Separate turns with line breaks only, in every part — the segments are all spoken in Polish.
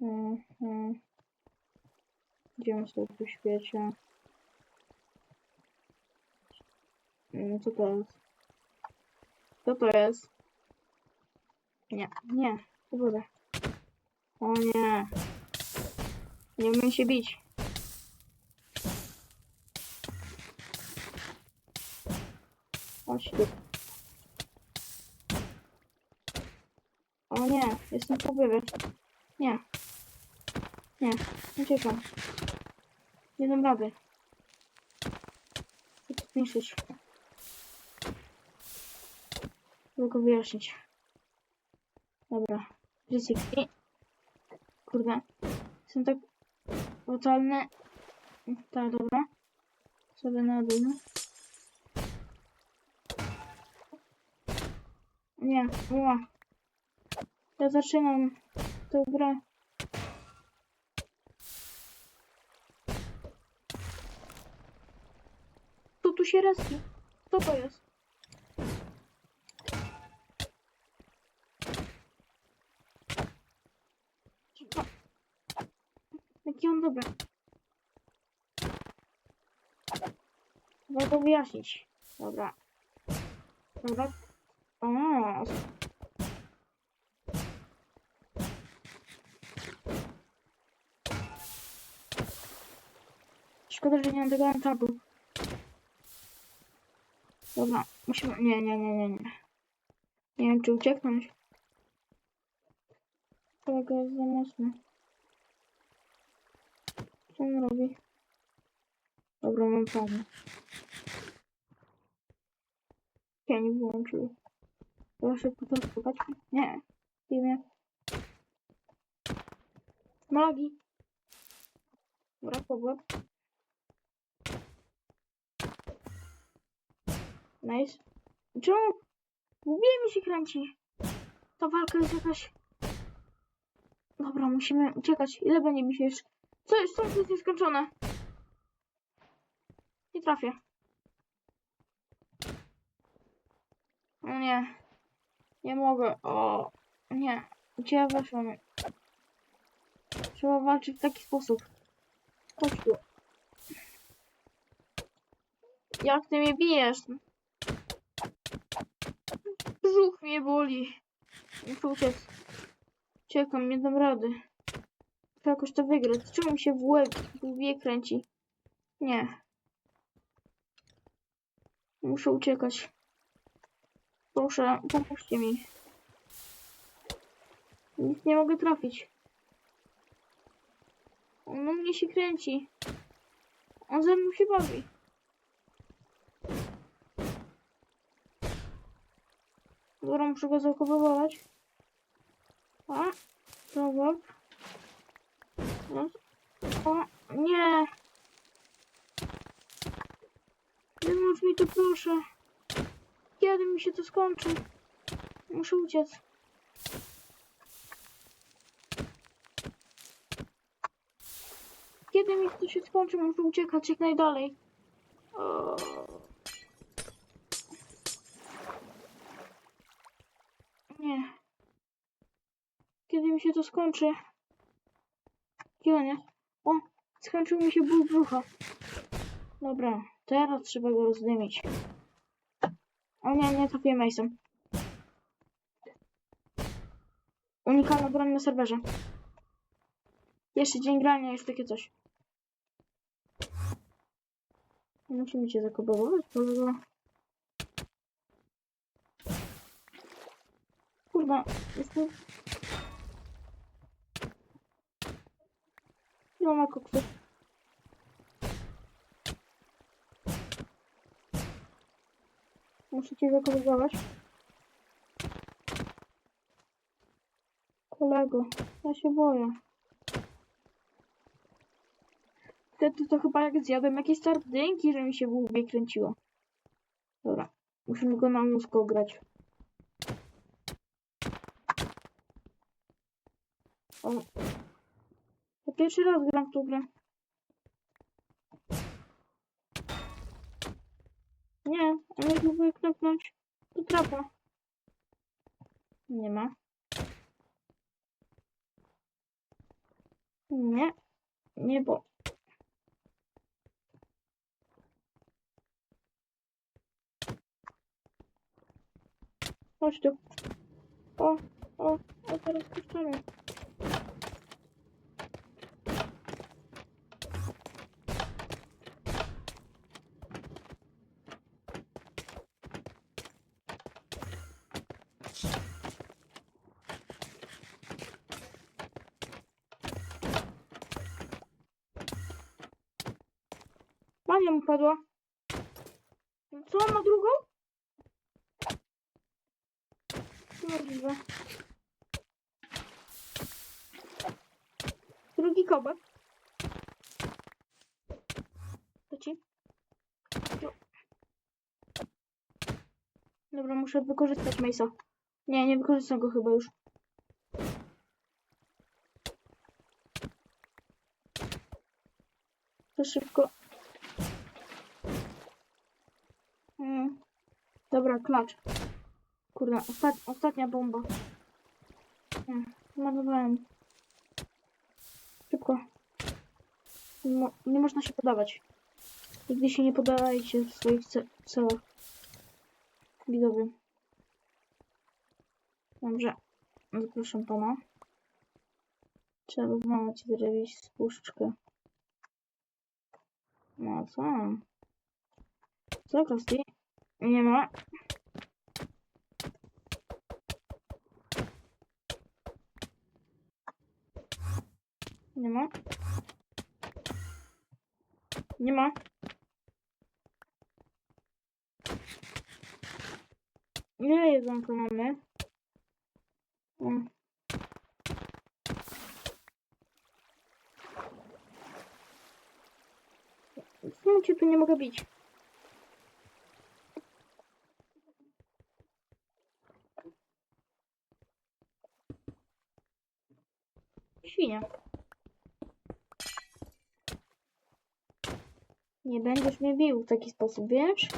Mhm. Gdzie on sobie tu świeci? Mm, Co to jest? Co to jest? Nie, nie, to woda. O nie. Nie umiem się bić. Chodź tu. O nie, jestem pobywy. Nie. Nie, uciekam. Nie dam rady. Chcę to zniszczyć. Mogę wyjaśnić. Dobra. Ryzyki. Kurde. Jestem tak brutalny. Tak, dobra. Sobie na dół. Nie, ła. Ja zaczynam tę grę. Tu się respi? Co to jest? Jaki on dobry. Trzeba to wyjaśnić. Dobra. Dobra. O, Szkoda, że nie mam tego etapu. Dobra, musimy... Nie, nie, nie, nie, nie. Nie wiem, czy ucieknąć. Kolega jest za mocny. Co on robi? Dobra, mam plan. Ja nie włączył. Proszę potestować. Nie. Nie Nogi. Dobra, powrót. Nice. Czemu? Łbie mi się kręci. Ta walka jest jakaś... Dobra, musimy uciekać. Ile będzie mi się jeszcze... Co jest? Co jest nieskończone? Nie trafię. O nie. Nie mogę. O. Nie. Gdzie ja weszłam? Trzeba walczyć w taki sposób. Chodź tu. Jak ty mnie bijesz? Brzuch mnie boli. Muszę uciec. Uciekam, nie dam rady. Muszę jakoś to wygrać. Czemu mi się w łeb, w kręci? Nie. Muszę uciekać. Proszę, pomóżcie mi. Nic nie mogę trafić. On na mnie się kręci. On ze mną się bawi. Dobra, muszę go zakopować. A, dobra. O, nie. Wyłącz mi to proszę. Kiedy mi się to skończy? Muszę uciec. Kiedy mi to się skończy? Muszę uciekać jak najdalej. O. Nie. Kiedy mi się to skończy? Gdzie on? O, skończył mi się ból brzucha. Dobra, teraz trzeba go zdymić. O nie, nie trafiłem Mason. Unikalna broń na serwerze. Jeszcze dzień grania, jest takie coś. Musimy cię zakopować, bo... Kurwa, jestem... Nie ma koksu. Muszę cię zakopować. Kolego, ja się boję. Wtedy to chyba jak zjadłem jakieś sardynki, że mi się w łbie kręciło. Dobra, musimy go na mózg ograć. O. Pierwszy raz gram w tą grę. Nie, ale próbuję klepnąć. Tu trapa. Nie ma. Nie. Nie, bo... Chodź tu. O, o, o, teraz puszczamy. Mania mu padła. Co, on ma drugą? Możliwe. Drugi kobek. To ci. Dobra, muszę wykorzystać Mace'a. Nie, nie wykorzystam go chyba już. To szybko. Mm. Dobra, klacz. Kurde, ostat, ostatnia bomba. Zmarnowałem. Szybko. Mo nie można się podawać. Nigdy się nie podawajcie w swoich ce celach. Widowie. Dobrze. Zapraszam pana. Trzeba znaleźć zrobić spuszczkę. No co? Co, Kosti? Nie ma. Nie ma. Nie ma. Ile jedzonka mamy? O. Czemu cię tu nie mogę bić? Nie będziesz mnie bił w taki sposób, wiesz?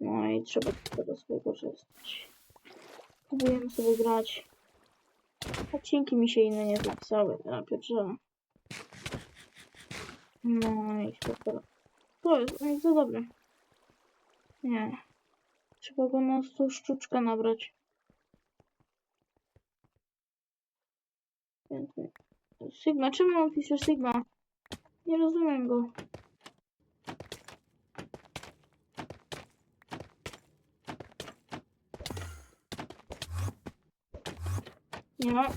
No i trzeba tego sobie korzystać. Próbujemy sobie grać. Odcinki mi się inne nie zapisały, ja pierdzielę. No i super. To jest, no i dobre. Nie. Trzeba go na tą sztuczkę nabrać. Więcej. Sigma, czemu on pisze Sigma? Nie rozumiem go. Nie ma.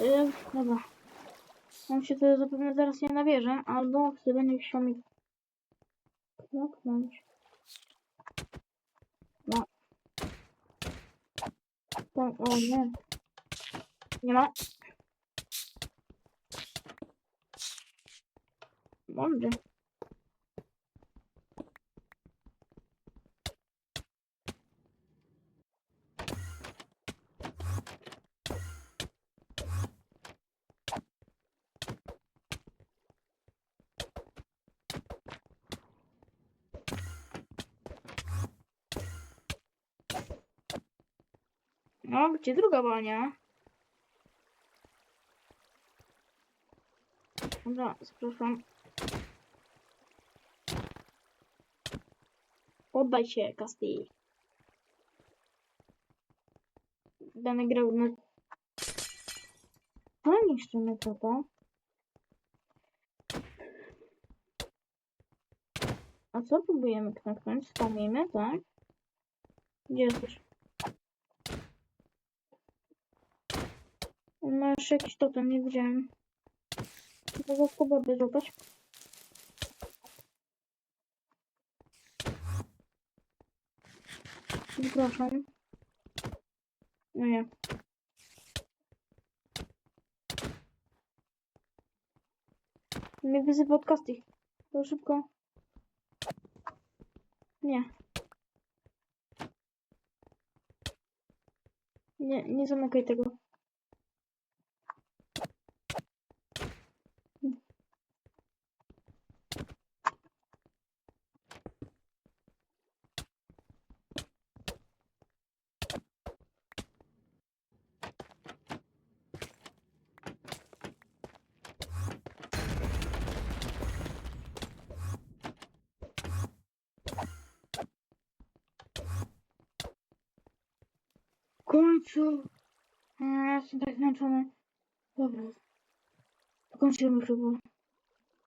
Yy, dobra. On się to zapewne zaraz nie nabierze, albo wtedy będzie chciał mi knoknąć. No. To, o nie. Nie ma. Mądrze. No, gdzie druga bania? Dobra, zapraszam. Poddaj się, Casti. Będę grał na... No, niszczymy to, to. A co próbujemy knoknąć? Spamimy, tak? Gdzie jesteś? On ma jeszcze jakiś totem, nie widziałem. Go w pogodę złapać. Zapraszam. No nie. Mnie wyzywa od. To szybko. Nie. Nie, nie zamykaj tego. Końcu. Ja jestem tak zmęczony. Dobra. Kończymy chyba.